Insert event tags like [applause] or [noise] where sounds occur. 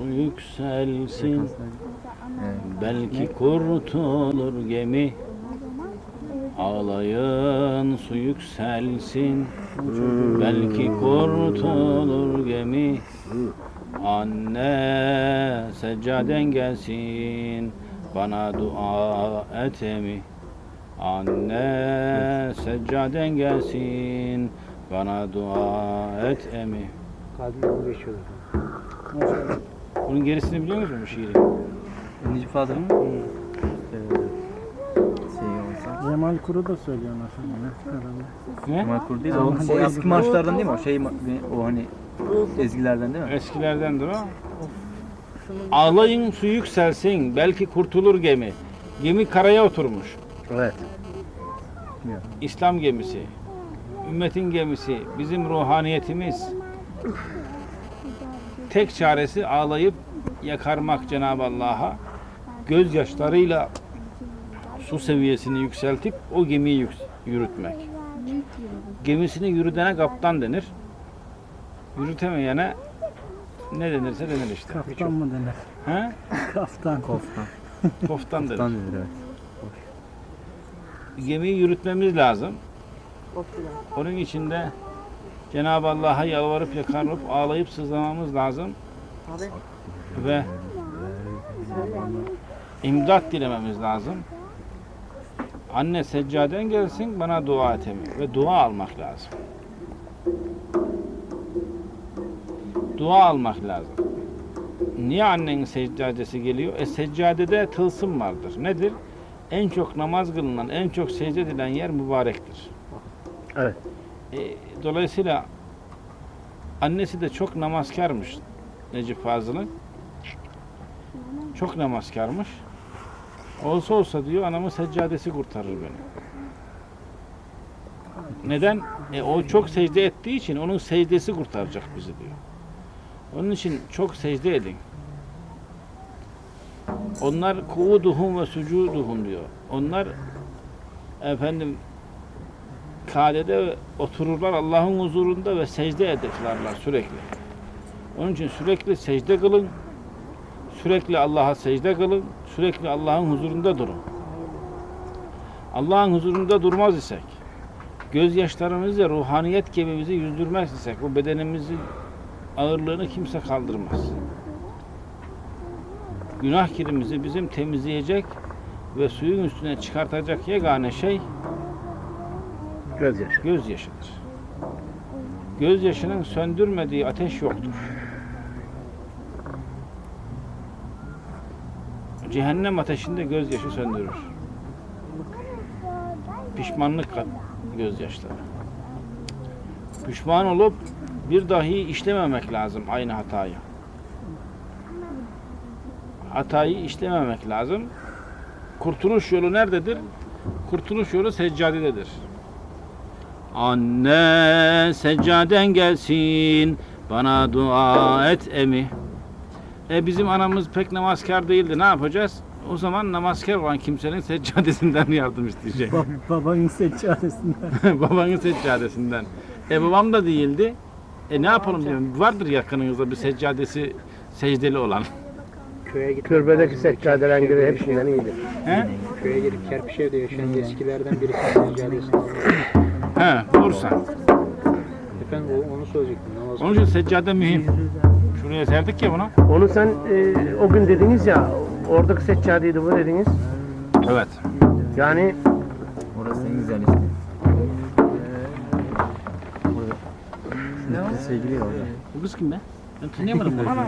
su yükselsin Belki kurtulur gemi. Ağlayın su yükselsin. Belki kurtulur gemi. Anne seccaden gelsin. Bana dua et emi. Anne seccaden gelsin. Bana dua et emi. Kalbimden geçiyordu. Bunun gerisini biliyor musun bu şiirin? Necip Fazıl'ın eee şey olsa. Cemal Kuru da söylüyor aslında. Herhalde. Ne? Kemal Kur değil de o, o şey eski marşlardan değil mi? O şey ma- o hani ezgilerden değil mi? Eskilerdendir o. Ağlayın su yükselsin, belki kurtulur gemi. Gemi karaya oturmuş. Evet. İslam gemisi, ümmetin gemisi, bizim ruhaniyetimiz. Tek çaresi ağlayıp yakarmak Cenab-ı Allah'a. Gözyaşlarıyla su seviyesini yükseltip o gemiyi yürütmek. Gemisini yürütene kaptan denir. Yürütemeyene ne denirse denir işte. Kaftan mı denir? He? [laughs] Kaftan. Koftan. Koftan denir. Koftan denir evet. Gemiyi yürütmemiz lazım. Onun için de Cenab-ı Allah'a yalvarıp yakarıp ağlayıp sızlamamız lazım. Ve imdat dilememiz lazım. Anne seccaden gelsin bana dua et emi. ve dua almak lazım. Dua almak lazım. Niye annenin seccadesi geliyor? E seccadede tılsım vardır. Nedir? En çok namaz kılınan, en çok secde edilen yer mübarektir. Evet. E, dolayısıyla annesi de çok namazkarmış Necip Fazıl'ın. Çok namazkarmış. Olsa olsa diyor anamın seccadesi kurtarır beni. Neden? E, o çok secde ettiği için onun secdesi kurtaracak bizi diyor. Onun için çok secde edin. Onlar kuuduhum ve sucuduhum diyor. Onlar efendim kadede otururlar Allah'ın huzurunda ve secde ederler sürekli. Onun için sürekli secde kılın. Sürekli Allah'a secde kılın. Sürekli Allah'ın huzurunda durun. Allah'ın huzurunda durmaz isek, gözyaşlarımızla ruhaniyet gemimizi yüzdürmez isek, bu bedenimizin ağırlığını kimse kaldırmaz. Günah kirimizi bizim temizleyecek ve suyun üstüne çıkartacak yegane şey Gözyaşı. gözyaşıdır. Gözyaşının söndürmediği ateş yoktur. Cehennem ateşinde gözyaşı söndürür. Pişmanlık gözyaşları. Pişman olup bir dahi işlememek lazım aynı hatayı. Hatayı işlememek lazım. Kurtuluş yolu nerededir? Kurtuluş yolu seccadededir. Anne seccaden gelsin bana dua et emi. E bizim anamız pek namazkar değildi. Ne yapacağız? O zaman namazkar olan kimsenin seccadesinden [laughs] yardım isteyecek. Ba babanın seccadesinden. [laughs] Babanın seccadesinden. E babam da değildi. E ne yapalım diyorum. Vardır yakınınızda bir seccadesi secdeli olan. Köye gitmek Türbedeki seccadelerin evde hepsinden iyidir. He? Köye gidip Kerpiçev'de yaşayan eskilerden birisi seccadesini bulursan. Efendim o, onu söyleyecektim. Namaz Onun için seccade mühim. Şuraya serdik ya bunu. Onu sen e, o gün dediniz ya oradaki seccadeydi bu dediniz. Evet. Yani Orası en güzel işte. Burada. Sevgili ya orada. Bu kız kim be? Ben tanıyamadım bunu. Burada.